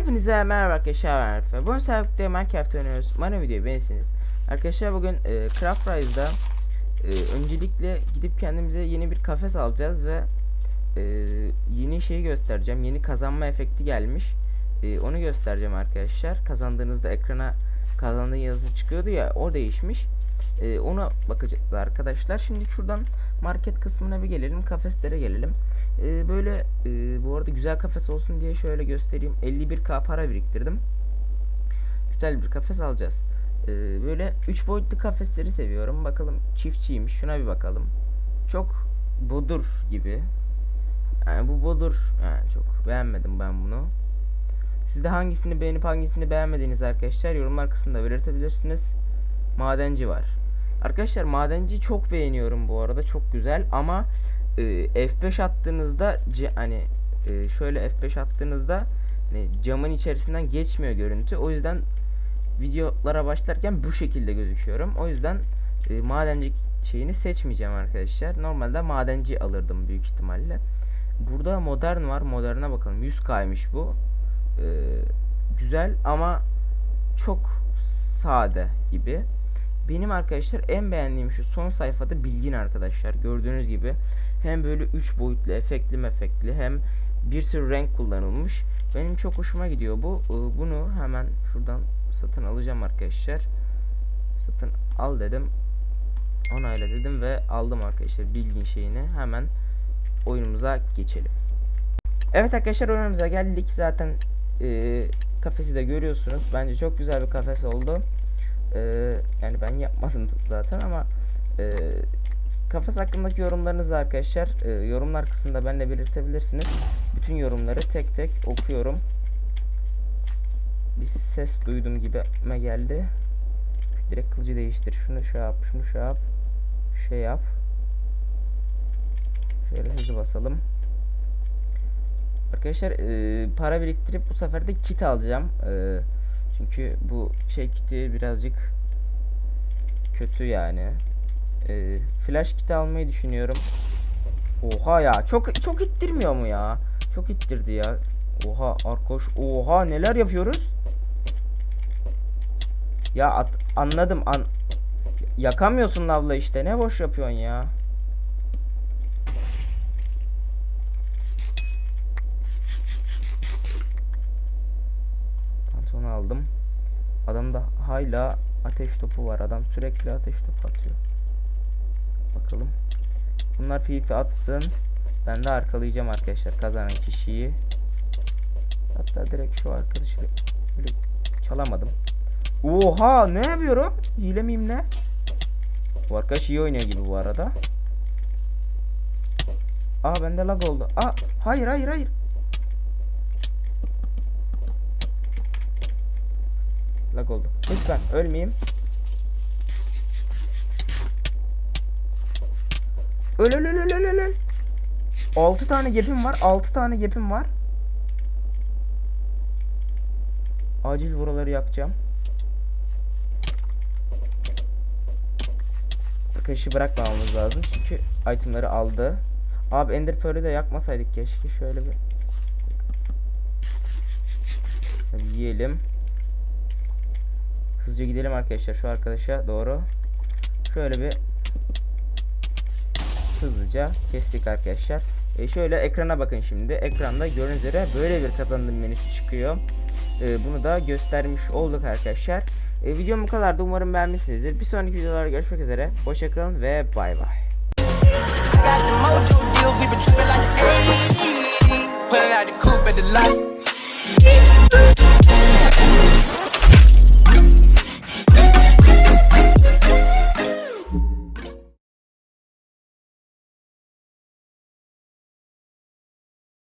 Hepinize merhaba arkadaşlar ben Arif. Bugün sahipte Minecraft oynuyoruz. Umarım videoyu beğenirsiniz. Arkadaşlar bugün e, Craft Rise'da e, öncelikle gidip kendimize yeni bir kafes alacağız ve e, yeni şeyi göstereceğim. Yeni kazanma efekti gelmiş. E, onu göstereceğim arkadaşlar. Kazandığınızda ekrana kazandığın yazı çıkıyordu ya o değişmiş. E, ona bakacağız arkadaşlar. Şimdi şuradan market kısmına bir gelelim. Kafeslere gelelim. E, böyle e, bu arada güzel kafes olsun diye şöyle göstereyim. 51k para biriktirdim. Güzel bir kafes alacağız. E, böyle 3 boyutlu kafesleri seviyorum. Bakalım çiftçiymiş. Şuna bir bakalım. Çok bodur gibi. Yani bu bodur. Yani çok beğenmedim ben bunu. Siz de hangisini beğenip hangisini beğenmediğiniz arkadaşlar yorumlar kısmında belirtebilirsiniz. Madenci var. Arkadaşlar madenci çok beğeniyorum bu arada. Çok güzel ama e, F5 attığınızda hani e, şöyle F5 attığınızda hani camın içerisinden geçmiyor görüntü. O yüzden videolara başlarken bu şekilde gözüküyorum. O yüzden e, madenci şeyini seçmeyeceğim arkadaşlar. Normalde madenci alırdım büyük ihtimalle. Burada modern var. Moderne bakalım. 100k'ymış bu. E, güzel ama çok sade gibi. Benim arkadaşlar en beğendiğim şu son sayfada bilgin arkadaşlar. Gördüğünüz gibi hem böyle 3 boyutlu efektli mefekli hem bir sürü renk kullanılmış. Benim çok hoşuma gidiyor bu. Ee, Bunu hemen şuradan satın alacağım arkadaşlar. Satın al dedim. Onayla dedim ve aldım arkadaşlar bilgin şeyini. Hemen oyunumuza geçelim. Evet arkadaşlar oyunumuza geldik. Zaten e, kafesi de görüyorsunuz. Bence çok güzel bir kafes oldu. Ee, yani ben yapmadım zaten ama e, kafes hakkındaki yorumlarınızı arkadaşlar e, yorumlar kısmında benimle belirtebilirsiniz. Bütün yorumları tek tek okuyorum. Bir ses duydum gibi geldi. Direkt kılıcı değiştir. Şunu şey yap, şunu şey yap. Şey yap. Şöyle hızlı basalım. Arkadaşlar e, para biriktirip bu sefer de kit alacağım. E, çünkü bu şey kiti birazcık kötü yani. E, flash kiti almayı düşünüyorum. Oha ya çok çok ittirmiyor mu ya? Çok ittirdi ya. Oha arkadaş oha neler yapıyoruz? Ya at, anladım an yakamıyorsun abla işte ne boş yapıyorsun ya. Pantolonu aldım. Adamda hala ateş topu var. Adam sürekli ateş topu atıyor. Bakalım. Bunlar PvP atsın. Ben de arkalayacağım arkadaşlar kazanan kişiyi. Hatta direkt şu arkadaşı böyle çalamadım. Oha ne yapıyorum? Hile miyim ne? Bu arkadaş iyi oynuyor gibi bu arada. Aa bende lag oldu. Aa hayır hayır hayır. Lag oldu. Lütfen ölmeyeyim. Öl öl öl öl öl öl, öl. 6 tane gap'im var. 6 tane gap'im var. Acil buraları yakacağım. Arkadaşı bırakmamamız lazım çünkü itemları aldı. Abi Ender Pearl'ü de yakmasaydık keşke. Şöyle bir Tabii yiyelim. Hızlıca gidelim arkadaşlar şu arkadaşa doğru. Şöyle bir hızlıca kestik arkadaşlar. E şöyle ekrana bakın şimdi. Ekranda gördüğünüz üzere böyle bir kazandım menüsü çıkıyor. E, bunu da göstermiş olduk arkadaşlar. E, videom bu kadardı. Umarım beğenmişsinizdir. Bir sonraki videolarda görüşmek üzere. Hoşçakalın ve bay bay.